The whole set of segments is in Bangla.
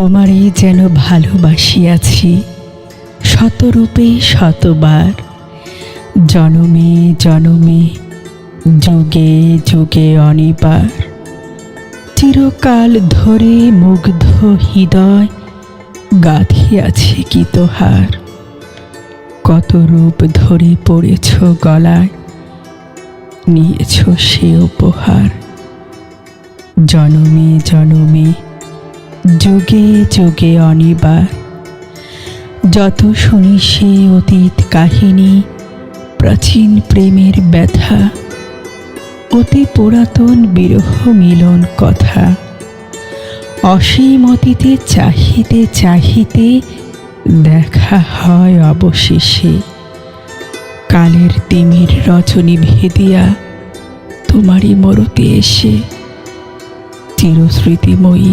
তোমারই যেন ভালোবাসিয়াছি, শতরূপে শতবার। জনমে জনমে, যুগে যুগে অনিবার। চিরকাল ধরে মুগ্ধ হৃদয় গাঁথিয়াছে কি তোহার? কত রূপ ধরে পড়েছ গলায়, নিয়েছ সে উপহার। জনমে জনমে যুগে যুগে অনিবার। যত শুনি সে অতীত কাহিনী, প্রাচীন প্রেমের ব্যথা, অতি পুরাতন বিরহ মিলন কথা। অসীম অতীতে চাহিতে চাহিতে দেখা হয় অবশেষে। কালের তিমির রচনী ভেদিয়া তোমারই মরতে এসে, চিরস্মৃতিময়ী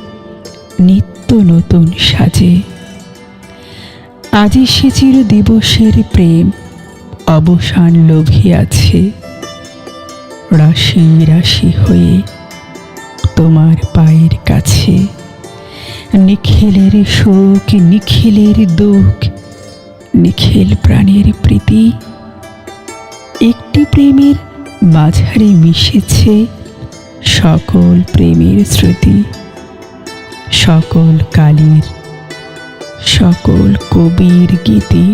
নতুন সাজে। আজি সে চির দিবসের প্রেম, অবসান লোভিয়াছে রাশি রাশি হয়ে তোমার পায়ের কাছে। নিখিলের শোক নিখিলের দুঃখ, নিখিল প্রাণের প্রীতি। একটি প্রেমের মাঝারে মিশেছে সকল প্রেমের স্মৃতি। সকল কালীর সকল কবির গীতি